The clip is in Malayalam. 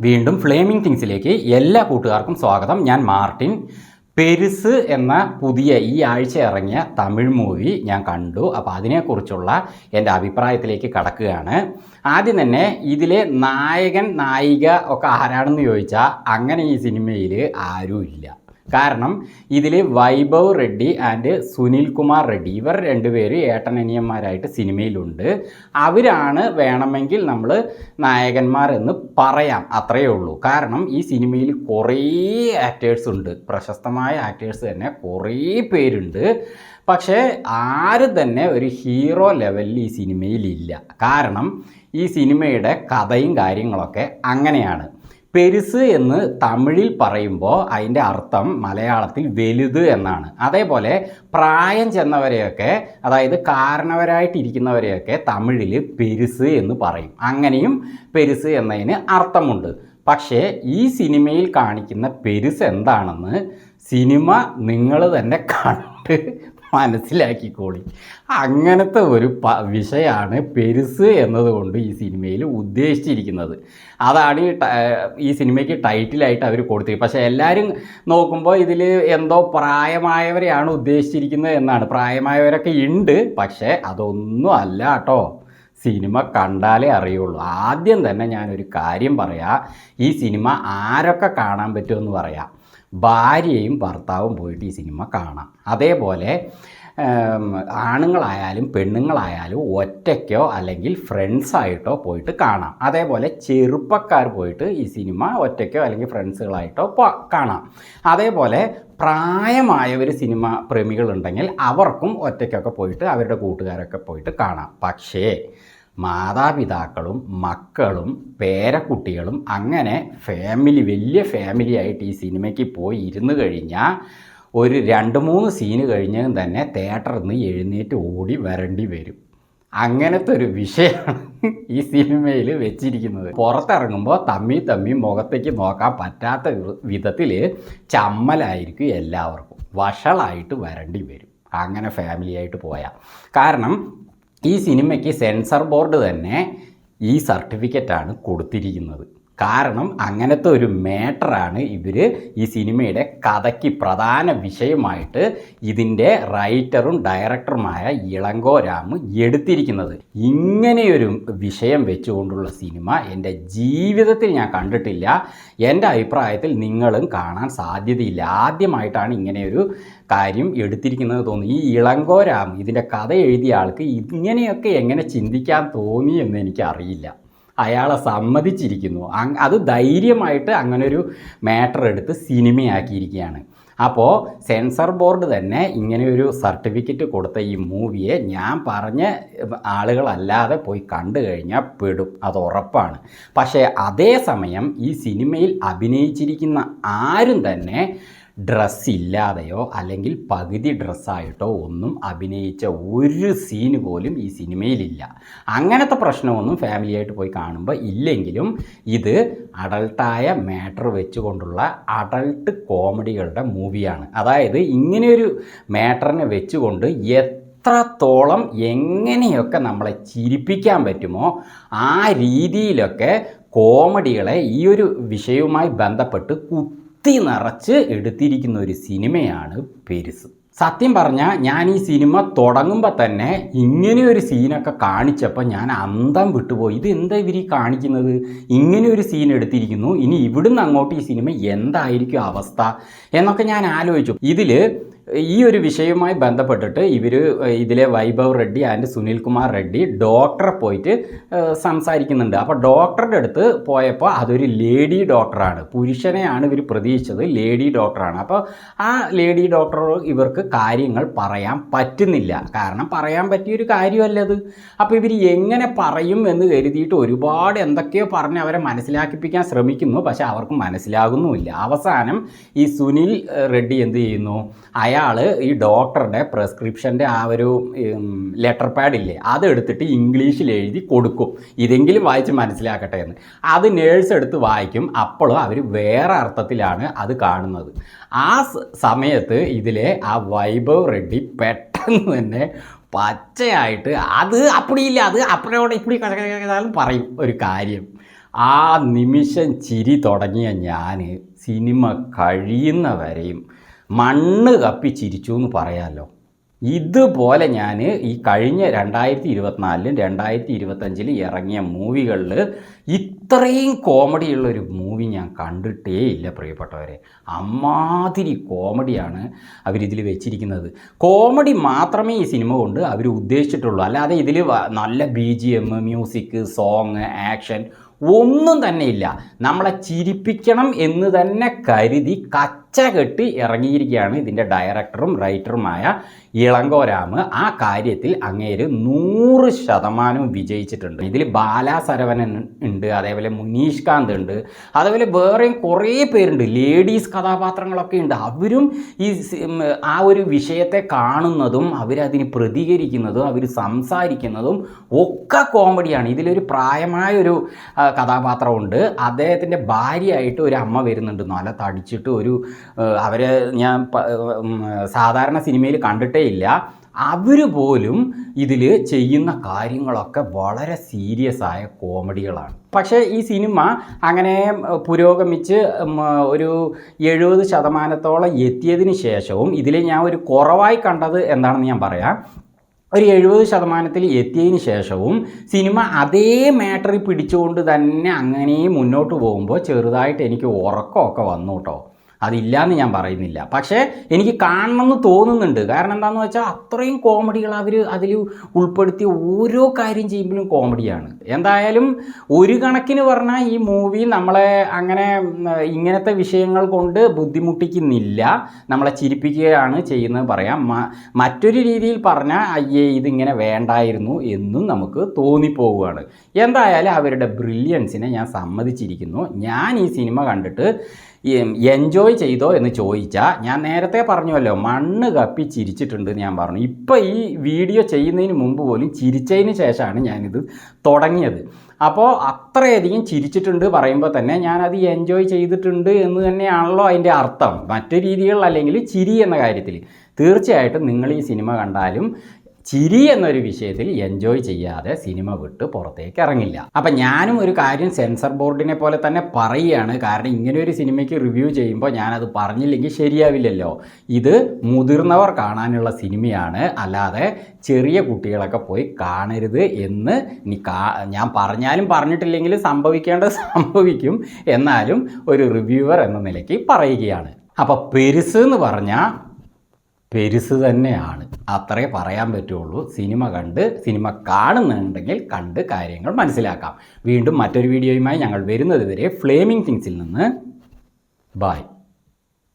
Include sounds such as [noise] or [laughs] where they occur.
വീണ്ടും ഫ്ലേമിംഗ് തിങ്സിലേക്ക് എല്ലാ കൂട്ടുകാർക്കും സ്വാഗതം. ഞാൻ മാർട്ടിൻ. പെരുസ് എന്ന പുതിയ ഈ ആഴ്ച ഇറങ്ങിയ തമിഴ് മൂവി ഞാൻ കണ്ടു. അപ്പോൾ അതിനെക്കുറിച്ചുള്ള എന്റെ അഭിപ്രായത്തിലേക്ക് കടക്കുകയാണ്. ആദ്യം തന്നെ ഇതിലെ നായകൻ നായിക ഒക്കെ ആരാണെന്ന് ചോദിച്ചാൽ അങ്ങനെ ഈ സിനിമയിൽ ആരുമില്ല. കാരണം ഇതിൽ വൈഭവ് റെഡ്ഡി ആൻഡ് സുനിൽ കുമാർ റെഡ്ഡി ഇവർ രണ്ടുപേര് ഏട്ടനനിയന്മാരായിട്ട് സിനിമയിലുണ്ട്. അവരാണ് വേണമെങ്കിൽ നമ്മൾ നായകന്മാർ എന്ന് പറയാം. അത്രയേ ഉള്ളൂ. കാരണം ഈ സിനിമയിൽ കുറേ ആക്ടേഴ്സ് ഉണ്ട്. പ്രശസ്തമായ ആക്ടേഴ്സ് തന്നെ കുറേ പേരുണ്ട്. പക്ഷേ ആരും തന്നെ ഒരു ഹീറോ ലെവലിൽ ഈ സിനിമയിലില്ല. കാരണം ഈ സിനിമയുടെ കഥയും കാര്യങ്ങളൊക്കെ അങ്ങനെയാണ്. പെരുസ് എന്ന് തമിഴിൽ പറയുമ്പോൾ അതിന്റെ അർത്ഥം മലയാളത്തിൽ വലുത് എന്നാണ്. അതേപോലെ പ്രായം ചെന്നവരെയൊക്കെ അതായത് കാരണവരായിട്ടിരിക്കുന്നവരെയൊക്കെ തമിഴിൽ പെരുസ് എന്ന് പറയും. അങ്ങനെയും പെരുസ് എന്നതിന് അർത്ഥമുണ്ട്. പക്ഷേ ഈ സിനിമയിൽ കാണിക്കുന്ന പെരിസ് എന്താണെന്ന് സിനിമ നിങ്ങൾ തന്നെ കണ്ട് മനസ്സിലാക്കിക്കോളി. അങ്ങനത്തെ ഒരു പ വിഷയമാണ് പെരുസ് എന്നതുകൊണ്ട് ഈ സിനിമയിൽ ഉദ്ദേശിച്ചിരിക്കുന്നത്. അതാണ് ഈ ഈ സിനിമയ്ക്ക് ടൈറ്റിലായിട്ട് അവർ കൊടുത്തിരിക്കുന്നത്. പക്ഷേ എല്ലാവരും നോക്കുമ്പോൾ ഇതിൽ എന്തോ പ്രായമായവരെയാണ് ഉദ്ദേശിച്ചിരിക്കുന്നത് എന്നാണ്. പ്രായമായവരൊക്കെ ഉണ്ട് പക്ഷേ അതൊന്നും അല്ല കേട്ടോ. സിനിമ കണ്ടാലേ അറിയുള്ളൂ. ആദ്യം തന്നെ ഞാനൊരു കാര്യം പറയാം. ഈ സിനിമ ആരൊക്കെ കാണാൻ പറ്റുമെന്ന് പറയാം. ഭാര്യയും ഭർത്താവും പോയിട്ട് ഈ സിനിമ കാണാം. അതേപോലെ ആണുങ്ങളായാലും പെണ്ണുങ്ങളായാലും ഒറ്റയ്ക്കോ അല്ലെങ്കിൽ ഫ്രണ്ട്സായിട്ടോ പോയിട്ട് കാണാം. അതേപോലെ ചെറുപ്പക്കാർ പോയിട്ട് ഈ സിനിമ ഒറ്റയ്ക്കോ അല്ലെങ്കിൽ ഫ്രണ്ട്സുകളായിട്ടോ കാണാം. അതേപോലെ പ്രായമായ ഒരു സിനിമ പ്രേമികളുണ്ടെങ്കിൽ അവർക്കും ഒറ്റയ്ക്കൊക്കെ പോയിട്ട് അവരുടെ കൂട്ടുകാരൊക്കെ പോയിട്ട് കാണാം. പക്ഷേ മാതാപിതാക്കളും മക്കളും പേരക്കുട്ടികളും അങ്ങനെ ഫാമിലി വലിയ ഫാമിലി ആയിട്ട് ഈ സിനിമയ്ക്ക് പോയി ഇരുന്ന് കഴിഞ്ഞാൽ ഒരു രണ്ട് മൂന്ന് സീന് കഴിഞ്ഞാൽ തന്നെ തിയേറ്ററിൽ നിന്ന് എഴുന്നേറ്റ് ഓടി വരേണ്ടി വരും. അങ്ങനത്തെ ഒരു വിഷയമാണ് ഈ സിനിമയിൽ വെച്ചിരിക്കുന്നത്. പുറത്തിറങ്ങുമ്പോൾ തമ്മി തമ്മി മുഖത്തേക്ക് നോക്കാൻ പറ്റാത്ത വിധത്തിൽ ചമ്മലായിരിക്കും എല്ലാവർക്കും. വഷളായിട്ട് വരേണ്ടി വരും. അങ്ങനെ ഫാമിലി ആയിട്ട് പോയാൽ കാരണം ഈ സിനിമയ്ക്ക് സെൻസർ ബോർഡ് തന്നെ ഈ സർട്ടിഫിക്കറ്റാണ് കൊടുത്തിരിക്കുന്നത്. കാരണം അങ്ങനത്തെ ഒരു മാറ്ററാണ് ഇവർ ഈ സിനിമയുടെ കഥയ്ക്ക് പ്രധാന വിഷയമായിട്ട് ഇതിന്റെ റൈറ്ററും ഡയറക്ടറുമായ ഇളങ്കോ രാം എടുത്തിരിക്കുന്നത്. ഇങ്ങനെയൊരു വിഷയം വെച്ചുകൊണ്ടുള്ള സിനിമ എന്റെ ജീവിതത്തിൽ ഞാൻ കണ്ടിട്ടില്ല. എന്റെ അഭിപ്രായത്തിൽ നിങ്ങളും കാണാൻ സാധ്യതയില്ല. ആദ്യമായിട്ടാണ് ഇങ്ങനെയൊരു കാര്യം എടുത്തിരിക്കുന്നത് തോന്നി ഈ ഇളങ്കോ രാം ഇതിന്റെ കഥ എഴുതിയ ആൾക്ക് ഇങ്ങനെയൊക്കെ എങ്ങനെ ചിന്തിക്കാൻ തോന്നി എന്ന് എനിക്കറിയില്ല. അയാളെ സമ്മതിച്ചിരിക്കുന്നു. അത് ധൈര്യമായിട്ട് അങ്ങനൊരു മാറ്റർ എടുത്ത് സിനിമയാക്കിയിരിക്കുകയാണ്. അപ്പോൾ സെൻസർ ബോർഡ് തന്നെ ഇങ്ങനെ ഒരു സർട്ടിഫിക്കറ്റ് കൊടുത്ത ഈ മൂവിയെ ഞാൻ പറഞ്ഞ ആളുകളല്ലാതെ പോയി കണ്ടു കഴിഞ്ഞാൽ പെടും. അത് ഉറപ്പാണ്. പക്ഷേ അതേസമയം ഈ സിനിമയിൽ അഭിനയിച്ചിരിക്കുന്ന ആരും തന്നെ ഡ്രസ്സ് ഇല്ലാതെയോ അല്ലെങ്കിൽ പകുതി ഡ്രസ്സായിട്ടോ ഒന്നും അഭിനയിച്ച ഒരു സീന് പോലും ഈ സിനിമയിലില്ല. അങ്ങനത്തെ പ്രശ്നമൊന്നും ഫാമിലിയായിട്ട് പോയി കാണുമ്പോൾ ഇല്ലെങ്കിലും ഇത് അഡൾട്ടായ മാറ്റർ വെച്ചുകൊണ്ടുള്ള അഡൾട്ട് കോമഡികളുടെ മൂവിയാണ്. അതായത് ഇങ്ങനെയൊരു മാറ്ററിനെ വെച്ചുകൊണ്ട് എത്രത്തോളം എങ്ങനെയൊക്കെ നമ്മളെ ചിരിപ്പിക്കാൻ പറ്റുമോ ആ രീതിയിലൊക്കെ കോമഡികളെ ഈ ഒരു വിഷയവുമായി ബന്ധപ്പെട്ട് കുത്തി നിറച്ച് എടുത്തിരിക്കുന്ന ഒരു സിനിമയാണ് പെരിസ്. സത്യം പറഞ്ഞാൽ ഞാൻ ഈ സിനിമ തുടങ്ങുമ്പോൾ തന്നെ ഇങ്ങനെ ഒരു സീനൊക്കെ കാണിച്ചപ്പോൾ ഞാൻ അന്തം വിട്ടുപോയി. ഇത് എന്താ ഇവർ ഈ കാണിക്കുന്നത്? ഇങ്ങനെ ഒരു സീൻ എടുത്തിരിക്കുന്നു. ഇനി ഇവിടുന്ന് അങ്ങോട്ട് ഈ സിനിമ എന്തായിരിക്കും അവസ്ഥ എന്നൊക്കെ ഞാൻ ആലോചിച്ചു. ഇതിൽ ഈ ഒരു വിഷയവുമായി ബന്ധപ്പെട്ടിട്ട് ഇവർ ഇതിലെ വൈഭവ് റെഡ്ഡി ആൻഡ് സുനിൽ കുമാർ റെഡ്ഡി ഡോക്ടറെ പോയിട്ട് സംസാരിക്കുന്നുണ്ട്. അപ്പോൾ ഡോക്ടറുടെ അടുത്ത് പോയപ്പോൾ അതൊരു ലേഡി ഡോക്ടറാണ്. പുരുഷനെയാണ് ഇവർ പ്രതീക്ഷിച്ചത് ലേഡി ഡോക്ടറാണ്. അപ്പോൾ ആ ലേഡി ഡോക്ടർ ഇവർക്ക് കാര്യങ്ങൾ പറയാൻ പറ്റുന്നില്ല. കാരണം പറയാൻ പറ്റിയൊരു കാര്യമല്ല അത്? അപ്പോൾ ഇവർ എങ്ങനെ പറയും എന്ന് കരുതിയിട്ട് ഒരുപാട് എന്തൊക്കെയോ പറഞ്ഞ് അവരെ മനസ്സിലാക്കിപ്പിക്കാൻ ശ്രമിക്കുന്നു. പക്ഷേ അവർക്ക് മനസ്സിലാകുന്നുമില്ല. അവസാനം ഈ സുനിൽ റെഡ്ഡി എന്ത് ചെയ്യുന്നു? അയാൾ ഈ ഡോക്ടറുടെ പ്രിസ്ക്രിപ്ഷന്റെ ആ ഒരു ലെറ്റർ പാഡില്ലേ അതെടുത്തിട്ട് ഇംഗ്ലീഷിൽ എഴുതി കൊടുക്കും. ഇതെങ്കിലും വായിച്ച് മനസ്സിലാക്കട്ടെ എന്ന്. അത് നേഴ്സ് എടുത്ത് വായിക്കും. അപ്പോഴും അവർ വേറെ അർത്ഥത്തിലാണ് അത് കാണുന്നത്. ആ സമയത്ത് ഇതിലെ ആ വൈഭവ് റെഡ്ഡി പെട്ടെന്ന് തന്നെ പച്ചയായിട്ട് അത് അപ്പടിയില്ല അത് അപ്പഴോടെ ഇപ്പടി പറയും ഒരു കാര്യം. ആ നിമിഷം ചിരി തുടങ്ങിയ ഞാൻ സിനിമ കഴിയുന്നവരെയും മണ്ണ് കപ്പി ചിരിച്ചു എന്ന് പറയാമല്ലോ ഇതുപോലെ ഞാൻ ഈ കഴിഞ്ഞ രണ്ടായിരത്തി ഇരുപത്തിനാലിലും രണ്ടായിരത്തി ഇരുപത്തഞ്ചിലും ഇറങ്ങിയ മൂവികളിൽ ഇത്രയും കോമഡിയുള്ള ഒരു മൂവി ഞാൻ കണ്ടിട്ടേ ഇല്ല പ്രിയപ്പെട്ടവരെ. അമ്മാതിരി കോമഡിയാണ് അവരിതിൽ വെച്ചിരിക്കുന്നത്. കോമഡി മാത്രമേ ഈ സിനിമ കൊണ്ട് അവർ ഉദ്ദേശിച്ചിട്ടുള്ളൂ. അല്ലാതെ ഇതിൽ നല്ല B G M music song action ഒന്നും തന്നെ ഇല്ല. നമ്മളെ ചിരിപ്പിക്കണം എന്ന് തന്നെ കരുതി കച്ച കെട്ടി ഇറങ്ങിയിരിക്കുകയാണ് ഇതിന്റെ ഡയറക്ടറും റൈറ്ററുമായ ഇളങ്കോരാമ് ആ കാര്യത്തിൽ അങ്ങേര് നൂറ് ശതമാനവും വിജയിച്ചിട്ടുണ്ട്. ഇതിൽ ബാലാ സരവണൻ ഉണ്ട് അതേപോലെ മുനീഷ് കാന്ത് ഉണ്ട് അതേപോലെ വേറെയും കുറേ പേരുണ്ട്. ലേഡീസ് കഥാപാത്രങ്ങളൊക്കെ ഉണ്ട്. അവരും ഈ ആ ഒരു വിഷയത്തെ കാണുന്നതും അവരതിന് പ്രതികരിക്കുന്നതും അവർ സംസാരിക്കുന്നതും ഒക്കെ കോമഡിയാണ്. ഇതിലൊരു പ്രായമായൊരു കഥാപാത്രമുണ്ട്. അദ്ദേഹത്തിന്റെ ഭാര്യയായിട്ട് ഒരു അമ്മ വരുന്നുണ്ട്. നല്ല തടിച്ചിട്ട് ഒരു അവരെ ഞാൻ സാധാരണ സിനിമയിൽ കണ്ടിട്ടേ ഇല്ല അവർ പോലും ഇതിൽ ചെയ്യുന്ന കാര്യങ്ങളൊക്കെ വളരെ സീരിയസ് ആയ കോമഡികളാണ്. പക്ഷേ ഈ സിനിമ അങ്ങനെ പുരോഗമിച്ച് ഒരു എഴുപത് ശതമാനത്തോളം എത്തിയതിന് ശേഷവും ഇതിൽ ഞാൻ ഒരു കുറവായി കണ്ടത് എന്താണെന്ന് ഞാൻ പറയാം. ഒരു എഴുപത് ശതമാനത്തിൽ എത്തിയതിന് ശേഷവും സിനിമ അതേ മാറ്ററി പിടിച്ചുകൊണ്ട് തന്നെ അങ്ങനെ മുന്നോട്ട് പോകുമ്പോൾ ചെറുതായിട്ട് എനിക്ക് ഉറക്കമൊക്കെ വന്നു കേട്ടോ. അതില്ലാന്ന് ഞാൻ പറയുന്നില്ല. പക്ഷേ എനിക്ക് കാണണമെന്ന് തോന്നുന്നുണ്ട്. കാരണം എന്താണെന്ന് വെച്ചാൽ അത്രയും കോമഡികൾ അവർ അതിൽ ഉൾപ്പെടുത്തി ഓരോ കാര്യം ചെയ്യുമ്പോഴും കോമഡിയാണ്. എന്തായാലും ഒരു കണക്കിന് പറഞ്ഞാൽ ഈ മൂവി നമ്മളെ അങ്ങനെ ഇങ്ങനത്തെ വിഷയങ്ങൾ കൊണ്ട് ബുദ്ധിമുട്ടിക്കുന്നില്ല. നമ്മളെ ചിരിപ്പിക്കുകയാണ് ചെയ്യുന്നത് പറയാം. മറ്റൊരു രീതിയിൽ പറഞ്ഞാൽ അയ്യേ ഇതിങ്ങനെ വേണ്ടായിരുന്നു എന്നും നമുക്ക് തോന്നിപ്പോവുകയാണ്. എന്തായാലും അവരുടെ ബ്രില്യൻസിനെ ഞാൻ സമ്മതിച്ചിരിക്കുന്നു. ഞാൻ ഈ സിനിമ കണ്ടിട്ട് എൻജോയ് ചെയ്തോ എന്ന് ചോദിച്ചാൽ ഞാൻ നേരത്തെ പറഞ്ഞുവല്ലോ മണ്ണ് കപ്പി ചിരിച്ചിട്ടുണ്ട് ഞാൻ പറഞ്ഞു. ഇപ്പം ഈ വീഡിയോ ചെയ്യുന്നതിന് മുമ്പ് പോലും ചിരിച്ചതിന് ശേഷമാണ് ഞാനിത് തുടങ്ങിയത്. അപ്പോൾ അത്രയധികം ചിരിച്ചിട്ടുണ്ട് പറയുമ്പോൾ തന്നെ ഞാനത് എൻജോയ് ചെയ്തിട്ടുണ്ട് എന്ന് തന്നെയാണല്ലോ അതിന്റെ അർത്ഥം. മറ്റു രീതികളിലല്ലെങ്കിൽ ചിരി എന്ന കാര്യത്തിൽ തീർച്ചയായിട്ടും നിങ്ങൾ ഈ സിനിമ കണ്ടാലും ചിരി എന്നൊരു വിഷയത്തിൽ എൻജോയ് ചെയ്യാതെ സിനിമ വിട്ട് പുറത്തേക്ക് ഇറങ്ങില്ല. അപ്പം ഞാനും ഒരു കാര്യം സെൻസർ ബോർഡിനെ പോലെ തന്നെ പറയുകയാണ്. കാരണം ഇങ്ങനെ ഒരു സിനിമയ്ക്ക് റിവ്യൂ ചെയ്യുമ്പോൾ ഞാനത് പറഞ്ഞില്ലെങ്കിൽ ശരിയാവില്ലല്ലോ. ഇത് മുതിർന്നവർ കാണാനുള്ള സിനിമയാണ് അല്ലാതെ ചെറിയ കുട്ടികളൊക്കെ പോയി കാണരുത് എന്ന് ഞാൻ പറഞ്ഞാലും പറഞ്ഞിട്ടില്ലെങ്കിലും സംഭവിക്കേണ്ടത് [laughs] സംഭവിക്കും എന്നാലും ഒരു റിവ്യൂവർ എന്ന നിലയ്ക്ക് പറയുകയാണ്. അപ്പോൾ പെരുസ് എന്ന് പറഞ്ഞാൽ പെരുസ് തന്നെയാണ്. അത്രേ പറയാൻ പറ്റുള്ളൂ. സിനിമ കണ്ട് സിനിമ കാണുന്നുണ്ടെങ്കിൽ കണ്ട് കാര്യങ്ങൾ മനസ്സിലാക്കാം. വീണ്ടും മറ്റൊരു വീഡിയോയുമായി ഞങ്ങൾ വരുന്നത് വരെ തിങ്സിൽ നിന്ന്. ബായ്